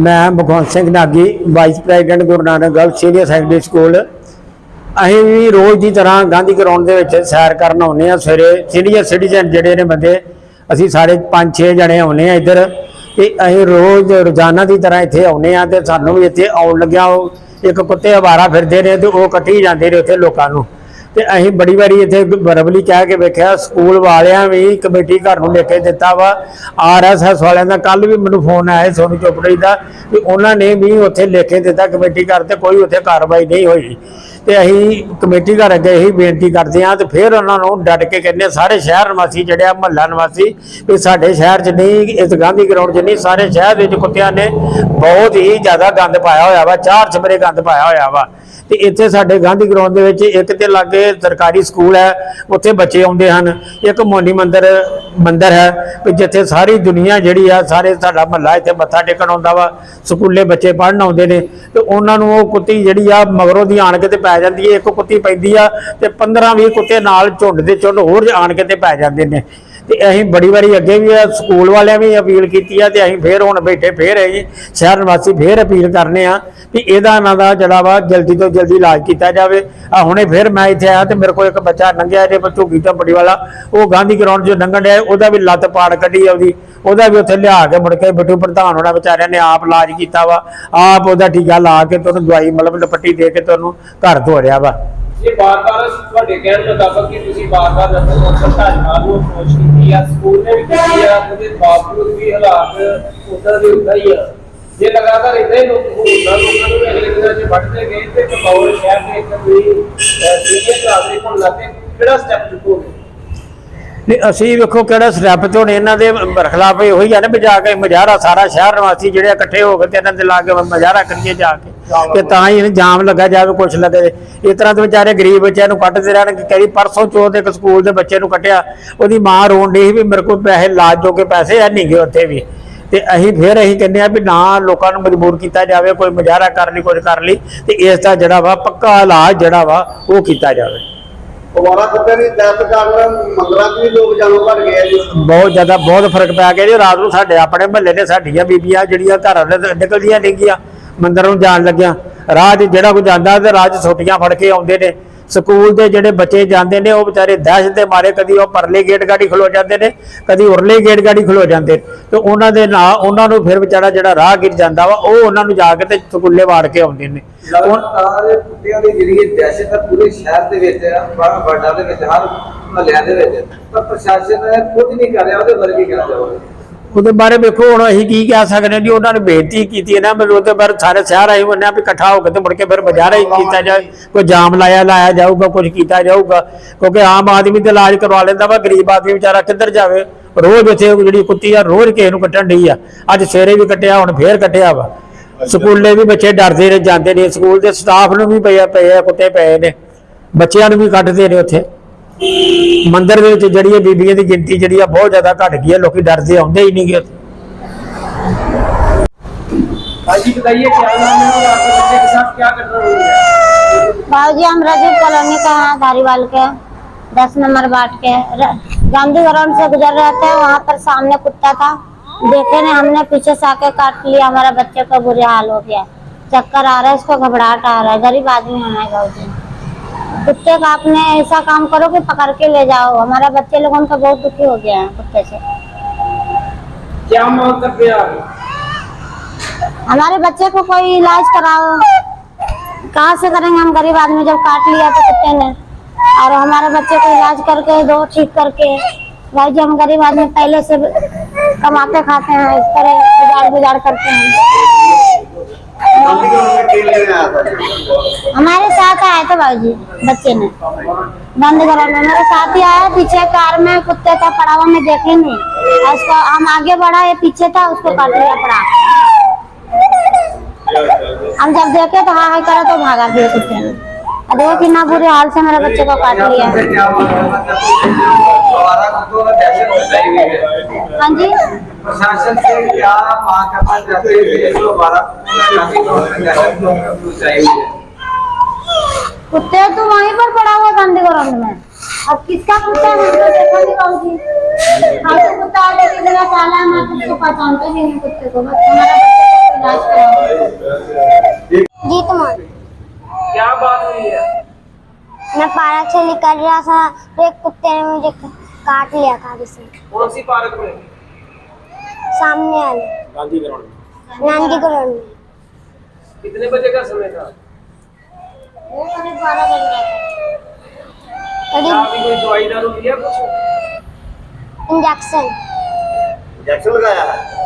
ਮੈਂ Bhagwant Singh Nagi vice president Guru Nanak girl senior secondary school ਅਸੀਂ ਵੀ ਰੋਜ਼ ਦੀ ਤਰ੍ਹਾਂ ਗਾਂਧੀ ਗਰਾਊਂਡ ਦੇ ਵਿੱਚ ਸੈਰ ਕਰਨ ਆਉਂਦੇ ਆ ਸਵੇਰੇ। ਸੀਨੀਅਰ ਸਿਟੀਜ਼ਨ ਜਿਹੜੇ ਨੇ ਬੰਦੇ, ਅਸੀਂ ਸਾਰੇ 5-6 ਜਣੇ ਆਉਂਦੇ ਆ ਇੱਧਰ। ਤੇ ਅਸੀਂ ਰੋਜ਼ ਰੋਜ਼ਾਨਾ ਦੀ ਤਰ੍ਹਾਂ ਇੱਥੇ ਆਉਂਦੇ ਆ ਤੇ ਸਾਨੂੰ ਵੀ ਇੱਥੇ ਆਉਣ ਲੱਗਿਆ ਉਹ। ਇੱਕ ਕੁੱਤੇ ਆਵਾਰਾ ਫਿਰਦੇ ਨੇ ਤੇ ਉਹ ਕੱਟੀ ਜਾਂਦੇ ਨੇ ਉੱਥੇ ਲੋਕਾਂ ਨੂੰ। ਤੇ ਅਸੀਂ ਬੜੀ ਵਾਰੀ ਇੱਥੇ ਬਰਬਲੀ ਕਹਿ ਕੇ ਵੇਖਿਆ, ਸਕੂਲ ਵਾਲਿਆਂ ਵੀ ਕਮੇਟੀ ਘਰ ਨੂੰ ਲਿਖ ਕੇ ਦਿੱਤਾ ਵਾ। ਆਰਐਸਐਸ ਵਾਲਿਆਂ ਦਾ ਕੱਲ ਵੀ ਮੈਨੂੰ ਫੋਨ ਆਇਆ ਸੀ ਸੋਨੂ ਚੋਪੜੀ ਦਾ ਵੀ ਉਹਨਾਂ ਨੇ ਵੀ ਉੱਥੇ ਲਿਖ ਕੇ ਦਿੱਤਾ ਕਮੇਟੀ ਘਰ ਤੇ ਕੋਈ ਉੱਥੇ ਕਾਰਵਾਈ ਨਹੀਂ ਹੋਈ। ਤੇ ਅਸੀਂ ਕਮੇਟੀ ਘਰ ਅੱਗੇ ਇਹੀ ਬੇਨਤੀ ਕਰਦੇ ਹਾਂ ਤੇ ਫਿਰ ਉਹਨਾਂ ਨੂੰ ਡਟ ਕੇ ਕਹਿੰਦੇ ਸਾਰੇ ਸ਼ਹਿਰ ਨਿਵਾਸੀ ਜਿਹੜੇ ਆ, ਮਹੱਲਾ ਨਿਵਾਸੀ, ਵੀ ਸਾਡੇ ਸ਼ਹਿਰ 'ਚ ਨਹੀਂ, ਇਸ ਗਾਂਧੀ ਗਰਾਊਂਡ 'ਚ ਨਹੀਂ, ਸਾਰੇ ਸ਼ਹਿਰ ਦੇ ਵਿੱਚ ਕੁੱਤਿਆਂ ਨੇ ਬਹੁਤ ਹੀ ਜ਼ਿਆਦਾ ਗੰਦ ਪਾਇਆ ਹੋਇਆ ਵਾ, ਚਾਰ ਚਮਰੇ ਗੰਦ ਪਾਇਆ ਹੋਇਆ ਵਾ। ਤੇ ਇੱਥੇ ਸਾਡੇ ਗਾਂਧੀ ਗਰਾਊਂਡ ਦੇ ਵਿੱਚ ਇੱਕ ਤੇ ਲਾਗੇ ਸਰਕਾਰੀ ਸਕੂਲ ਹੈ, ਉੱਥੇ ਬੱਚੇ ਆਉਂਦੇ ਹਨ। ਇੱਕ ਮੋਨੀ ਮੰਦਰ ਮੰਦਰ ਹੈ ਵੀ ਜਿੱਥੇ ਸਾਰੀ ਦੁਨੀਆ ਜਿਹੜੀ ਆ, ਸਾਰੇ ਸਾਡਾ ਮਹੱਲਾ ਇੱਥੇ ਮੱਥਾ ਟੇਕਣ ਆਉਂਦਾ ਵਾ, ਸਕੂਲੇ ਬੱਚੇ ਪੜ੍ਹਨ ਆਉਂਦੇ ਨੇ। ਤੇ ਉਹਨਾਂ ਨੂੰ ਉਹ ਕੁੱਤੀ ਜਿਹੜੀ ਆ, ਮਗਰੋਂ ਦੀ ਆਣ ਕੇ ਤੇ ਪੈ ਜਾਂਦੀ ਹੈ ਇੱਕ ਕੁੱਤੀ ਪੈਂਦੀ ਆ ਤੇ 15 20 ਕੁੱਤੇ ਨਾਲ ਝੁੰਡ ਦੇ ਝੁੰਡ ਹੋਰ ਆਣ ਕੇ ਤੇ ਪੈ ਜਾਂਦੇ ਨੇ। ਤੇ ਅਸੀਂ ਬੜੀ ਵਾਰੀ ਅੱਗੇ ਵੀ ਸਕੂਲ ਵਾਲਿਆਂ ਵੀ ਅਪੀਲ ਕੀਤੀ ਆ ਤੇ ਅਸੀਂ ਫੇਰ ਹੁਣ ਬੈਠੇ, ਫੇਰ ਅਸੀਂ ਸ਼ਹਿਰ ਨਿਵਾਸੀ ਫੇਰ ਅਪੀਲ ਕਰਨੇ ਆ ਵੀ ਇਹਦਾ ਇਹਨਾਂ ਦਾ ਜਿਹੜਾ ਵਾ ਜਲਦੀ ਤੋਂ ਜਲਦੀ ਇਲਾਜ ਕੀਤਾ ਜਾਵੇ। ਆ ਹੁਣੇ ਫੇਰ ਮੈਂ ਇੱਥੇ ਆਇਆ ਤੇ ਮੇਰੇ ਕੋਲ ਇੱਕ ਬੱਚਾ ਲੰਘਿਆ ਜੇ ਝੁੱਗੀ ਝੰਪੜੀ ਵਾਲਾ। ਉਹ ਗਾਂਧੀ ਗਰਾਊਂਡ 'ਚ ਲੰਘਣ ਡਿਆ, ਉਹਦਾ ਵੀ ਲੱਤ ਪਾੜ ਕੱਢੀ ਆ ਉਹਦੀ। ਉਹਦਾ ਵੀ ਉੱਥੇ ਲਿਆ ਕੇ ਮੁੜ ਕੇ ਬਿੱਟੂ ਪ੍ਰਧਾਨ ਹੋਣਾ ਵਿਚਾਰਿਆਂ ਨੇ ਆਪ ਇਲਾਜ ਕੀਤਾ ਵਾ। ਆਪ ਉਹਦਾ ਟੀਕਾ ਲਾ ਕੇ ਤੁਹਾਨੂੰ ਦਵਾਈ ਮਤਲਬ ਲਪੱਟੀ ਦੇ ਕੇ ਤੁਹਾਨੂੰ ਘਰ ਧੋਰਿਆ ਵਾ। ਇਹ ਬਾਰ-ਬਾਰ ਤੁਹਾਡੇ ਕਹਿਣ ਮੁਤਾਬਕ ਕਿ ਤੁਸੀਂ ਬਾਰ-ਬਾਰ ਨਸ਼ਾ ਸੰਸਥਾ ਨੂੰ ਅਪਰੋਚ ਕੀਤੀ ਆ, ਸਕੂਲ ਨੇ ਵੀ ਕੀਤੀ ਆ, ਉਹਦੇ ਬਾਵਜੂਦ ਵੀ ਹਾਲਾਤ ਉਦਾਂ ਦੇ ਉਦਾਂ ਹੀ ਆ। ਜੇ ਲਗਾਤਾਰ ਇਦਾਂ ਹੀ ਲੋਕ ਹੋਣਾ ਲੋਕਾਂ ਨੂੰ ਅਗਲੇ ਦਿਨਾਂ 'ਚ ਵੱਢਦੇ ਗਏ ਤੇ ਕਪੌਰ ਸ਼ਹਿਰ ਦੇ ਇੱਕ ਕੋਈ ਸੀਨੀਅਰ ਨਾਗਰਿਕ ਹੋਣ ਲੱਗੇ ਕਿਹੜਾ ਸਟੈਪ ਚੁੱਕੋਗੇ? ਨਹੀਂ, ਅਸੀਂ ਵੇਖੋ ਕਿਹੜਾ ਸਟੈਪ ਤੇ ਇਹਨਾਂ ਦੇ ਬਰਖਲਾਫ ਇਹ ਹੋਈ ਆ ਨਾ ਵੀ ਜਾ ਕੇ ਮਜ਼ਾਰਾ ਸਾਰਾ ਸ਼ਹਿਰ ਨਿਵਾਸੀ ਜਿਹੜੇ ਇਕੱਠੇ ਹੋ ਕੇ ਤੇ ਇਹਨਾਂ ਦੇ ਲਾ ਮਜ਼ਾਰਾ ਕਰੀਏ ਜਾ ਕੇ। ਤੇ ਤਾਂ ਹੀ ਇਹਨੂੰ ਜਾਮ ਲੱਗਾ ਜਾਵੇ ਕੁਛ ਲੱਗੇ। ਇਸ ਤਰ੍ਹਾਂ ਦੇ ਵਿਚਾਰੇ ਗਰੀਬ ਬੱਚਿਆਂ ਨੂੰ ਕੱਟਦੇ ਰਹਿਣਗੇ ਕਈ ਪਰਸੋਂ ਚੋਥ ਇੱਕ ਸਕੂਲ ਦੇ ਬੱਚੇ ਨੂੰ ਕੱਟਿਆ ਉਹਦੀ ਮਾਂ ਰੋਣ ਡਈ ਸੀ ਵੀ ਮੇਰੇ ਕੋਲ ਪੈਸੇ, ਲਾਜ ਜੋਗੇ ਪੈਸੇ ਹੈ ਨਹੀਂਗੇ ਉੱਥੇ ਵੀ। ਤੇ ਅਸੀਂ ਫਿਰ ਅਸੀਂ ਕਹਿੰਦੇ ਆ ਵੀ ਨਾ ਲੋਕਾਂ ਨੂੰ ਮਜਬੂਰ ਕੀਤਾ ਜਾਵੇ ਕੋਈ ਮਜ਼ਾਰਾ ਕਰ ਲਈ ਕੁਝ ਕਰ ਲਈ ਤੇ ਇਸ ਦਾ ਜਿਹੜਾ ਵਾ ਪੱਕਾ ਇਲਾਜ ਜਿਹੜਾ ਵਾ ਉਹ ਕੀਤਾ ਜਾਵੇ। ਕੁਮਾਰਾ ਕੁੱਤੇ ਦੀ ਡੈਥ ਕਾਰਨ ਮੰਦਰਾਂ 'ਚ ਵੀ ਲੋਕ ਜਾਨੋਂ ਘਟ ਗਏ ਆ ਜੀ। ਬਹੁਤ ਜ਼ਿਆਦਾ ਬਹੁਤ ਫ਼ਰਕ ਪੈ ਗਿਆ ਜੀ। ਰਾਤ ਨੂੰ ਸਾਡੇ ਆਪਣੇ ਮਹੱਲੇ ਦੇ ਸਾਡੀਆਂ ਬੀਬੀਆਂ ਜਿਹੜੀਆਂ ਘਰਾਂ ਦੇ ਨਿਕਲਦੀਆਂ ਨੇਗੀਆਂ ਮੰਦਰ ਨੂੰ ਜਾਣ ਲੱਗਿਆ। 'ਚ ਜਿਹੜਾ ਕੋਈ ਜਾਂਦਾ ਤੇ 'ਚ ਛੋਟੀਆਂ ਫੜ ਕੇ ਆਉਂਦੇ ਨੇ। ਸਕੂਲ ਦੇ ਜਿਹੜੇ ਬੱਚੇ ਜਾਂਦੇ ਨੇ, ਉਹ ਵਿਚਾਰੇ ਦਹਿਸ਼ਤ ਦੇ ਮਾਰੇ, ਕਦੀ ਉਹ ਪਰਲੇ ਗੇਟ ਗਾੜੀ ਖਲੋ ਜਾਂਦੇ ਨੇ, ਕਦੀ ਉਰਲੇ ਗੇਟ ਗਾੜੀ ਖਲੋ ਜਾਂਦੇ ਤੇ ਉਹਨਾਂ ਦੇ ਨਾਲ ਉਹਨਾਂ ਨੂੰ ਫਿਰ ਵਿਚਾਰਾ ਜਿਹੜਾ ਰਾਹ ਗਿਰ ਜਾਂਦਾ ਵਾ, ਉਹ ਉਹਨਾਂ ਨੂੰ ਜਾ ਕੇ ਤੇ ਸਕੂਲੇ ਵਾੜ ਕੇ ਆਉਂਦੇ ਨੇ। ਹੁਣ ਲਗਾਤਾਰ ਕੁੱਤਿਆਂ ਦੀ ਜਿਹੜੀ ਦਹਿਸ਼ਤ ਪੂਰੇ ਸ਼ਹਿਰ ਦੇ ਵਿੱਚ ਬੜਾ ਵੱਡਾ ਦੇ ਵਿੱਚ, ਹਰ ਮਹੱਲਿਆਂ ਦੇ ਵਿੱਚ। ਪਰ ਪ੍ਰਸ਼ਾਸਨ ਕੁਝ ਨਹੀਂ ਕਰ ਰਿਹਾ, ਉਹਦੇ ਬਾਰੇ ਕੀ ਕਹਿਣਾ ਉਹਦੇ ਬਾਰੇ ਵੇਖੋ ਹੁਣ ਅਸੀਂ ਕੀ ਕਹਿ ਸਕਦੇ ਹਾਂ ਜੀ ਉਹਨਾਂ ਨੇ ਬੇਨਤੀ ਕੀਤੀ ਹੈ ਨਾ ਮੈਨੂੰ ਉਹਦੇ ਬਾਰੇ ਸਾਰੇ ਸ਼ਹਿਰ ਆਏ ਹੋਏ ਨੇ ਵੀ ਇਕੱਠਾ ਹੋ ਕੇ ਤੇ ਮੁੜ ਕੇ ਫਿਰ ਬਾਜ਼ਾਰ ਹੀ ਕੀਤਾ ਜਾਏ ਕੋਈ ਜਾਮ ਲਾਇਆ ਲਾਇਆ ਜਾਊਗਾ ਕੁਝ ਕੀਤਾ ਜਾਊਗਾ ਕਿਉਂਕਿ ਆਮ ਆਦਮੀ ਤੇ ਇਲਾਜ ਕਰਵਾ ਲੈਂਦਾ ਵਾ ਗਰੀਬ ਆਦਮੀ ਵਿਚਾਰਾ ਕਿੱਧਰ ਜਾਵੇ ਰੋਜ਼ ਇੱਥੇ ਉਹ ਜਿਹੜੀ ਕੁੱਤੀ ਆ ਰੋਜ਼ ਕਿਸੇ ਨੂੰ ਕੱਟਣ ਡਈ ਆ ਅੱਜ ਸਵੇਰੇ ਵੀ ਕੱਟਿਆ ਹੁਣ ਫੇਰ ਕੱਟਿਆ ਵਾ। ਸਕੂਲੇ ਵੀ ਬੱਚੇ ਡਰਦੇ ਨੇ ਜਾਂਦੇ ਨੇ ਸਕੂਲ ਦੇ ਸਟਾਫ ਨੂੰ ਵੀ ਪਏ ਪਏ ਆ ਕੁੱਤੇ ਪਏ ਨੇ ਬੱਚਿਆਂ ਨੂੰ ਵੀ ਕੱਟਦੇ ਨੇ ਉੱਥੇ। ਮੰਦਿਰ ਦੇ ਵਿੱਚ ਜਿਹੜੀ ਇਹ ਬੀਬੀਆਂ ਦੀ ਗਿਣਤੀ ਜਿਹੜੀ ਆ ਬਹੁਤ ਜ਼ਿਆਦਾ ਘਟ ਗਈ ਹੈ ਲੋਕੀ ਡਰਦੇ ਆਉਂਦੇ ਹੀ ਨਹੀਂਗੇ भाई बताइए क्या नाम है और आपके बच्चे के साथ क्या घटना हुई है बाबूजी हम राजीव कॉलोनी का हैं धारीवाल के दस नंबर बाट के र- गांधी ग्राउंड से गुजर रहे थे वहाँ पर सामने कुत्ता था देखे ने हमने पीछे से आके काट लिया हमारे बच्चे का बुरे हाल हो गया चक्कर आ रहा है इसको घबराहट आ रहा है गरीब आदमी हमारे बाबूजी कुत्ते का आपने ऐसा काम करो कि पकड़ के ले जाओ। हमारे बच्चे लोगों का बहुत दुखी हो गया है कुत्ते से। क्या मांग करते हमारे बच्चे को कोई इलाज कराओ। कहाँ से करेंगे? हम गरीब आदमी जब काट लिया तो कुत्ते ने? और हमारे बच्चे को इलाज करके दो ठीक करके। भाई जी हम गरीब आदमी पहले से कमाते खाते हैं इस तरह गुजार गुजार करते हैं। हमारे साथ आए थे भाई जी बच्चे ने। बंद करा में मेरे साथ ही आया, पीछे कार में कुत्ते का पड़ा हुआ मैं देखे नहीं। उसको हम आगे बढ़ा, ये पीछे था, उसको काट लिया पड़ा। हम जब देखे तो हाँ हाँ करा तो भागा दिया कुत्ते ने। देखो कितना बुरे हाल से मेरे बच्चे को काट लिया। हाँ प्रशासन से कुत्ते तो वहीं पर पड़ा हुआ गांधी ग्राउंड में। अब किसका कुत्ता है? तो देखा नहीं कौन जी। हाँ तो कुत्ता आ गया जाती जरा काला मैं कुत्ते पहचानते ही नहीं कुत्ते को। बस हमारा तो इलाज कराओ। जीत मान क्या बात हुई है? मैं पारा से निकल रहा था तो एक कुत्ते ने मुझे काट लिया काफ़ी से। कौन सी पार्क में? सामने वाले। गांधी ग्राउंड में। गांधी ग्राउंड में। कितने बजे का समय था? वो करीब बारह बज रहा था। अभी कोई दवाई दारू लिया कुछ इंजेक्शन इंजेक्शन लगाया है।